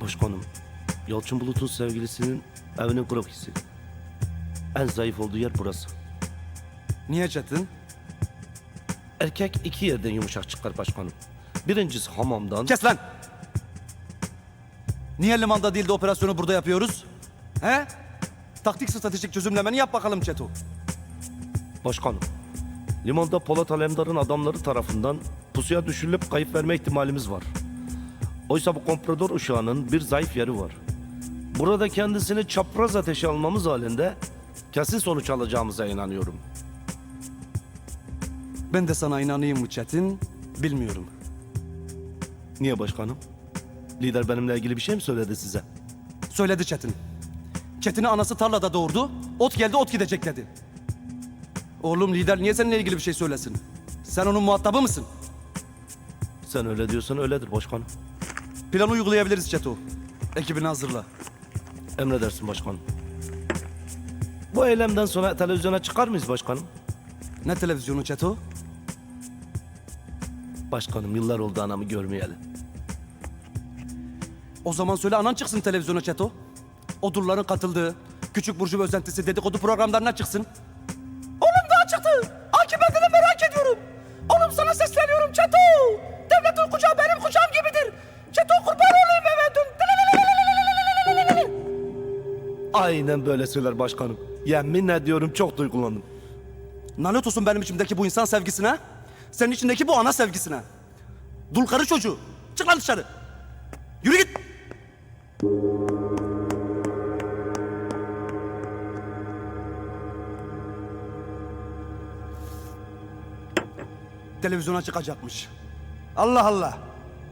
Başkanım, Yalçın Bulut'un sevgilisinin evinin krokisi. En zayıf olduğu yer burası. Niye Çetin? Erkek iki yerden yumuşak çıkar başkanım. Birincisi hamamdan... Kes lan! Niye limanda değil de operasyonu burada yapıyoruz? He? Taktik stratejik çözümlemeni yap bakalım Çeto. Başkanım, limanda Polat Alemdar'ın adamları tarafından pusuya düşürülüp kayıp verme ihtimalimiz var. Oysa bu komprador uşağının bir zayıf yeri var. Burada kendisini çapraz ateşe almamız halinde kesin sonuç alacağımıza inanıyorum. Ben de sana inanayım mı Çetin? Bilmiyorum. Niye başkanım? Lider benimle ilgili bir şey mi söyledi size? Söyledi Çetin. Çetin'i anası tarlada doğurdu. Ot geldi ot gidecek dedi. Oğlum lider niye seninle ilgili bir şey söylesin? Sen onun muhatabı mısın? Sen öyle diyorsan öyledir başkanım. Planı uygulayabiliriz Çeto. Ekibini hazırla. Emredersin başkanım. Bu eylemden sonra televizyona çıkar mıyız başkanım? Ne televizyonu Çeto? Başkanım yıllar oldu anamı görmeyeli. O zaman söyle anan çıksın televizyona Çeto. Odurların katıldığı, küçük burcu özentisi dedikodu programlarına çıksın. Oğlum daha çıktı. Aynen böyle söyler başkanım. Yemin ediyorum çok duygulandım. Lanet olsun benim içimdeki bu insan sevgisine. Senin içindeki bu ana sevgisine. Dul karı çocuğu. Çık lan dışarı. Yürü git. Televizyona çıkacakmış. Allah Allah.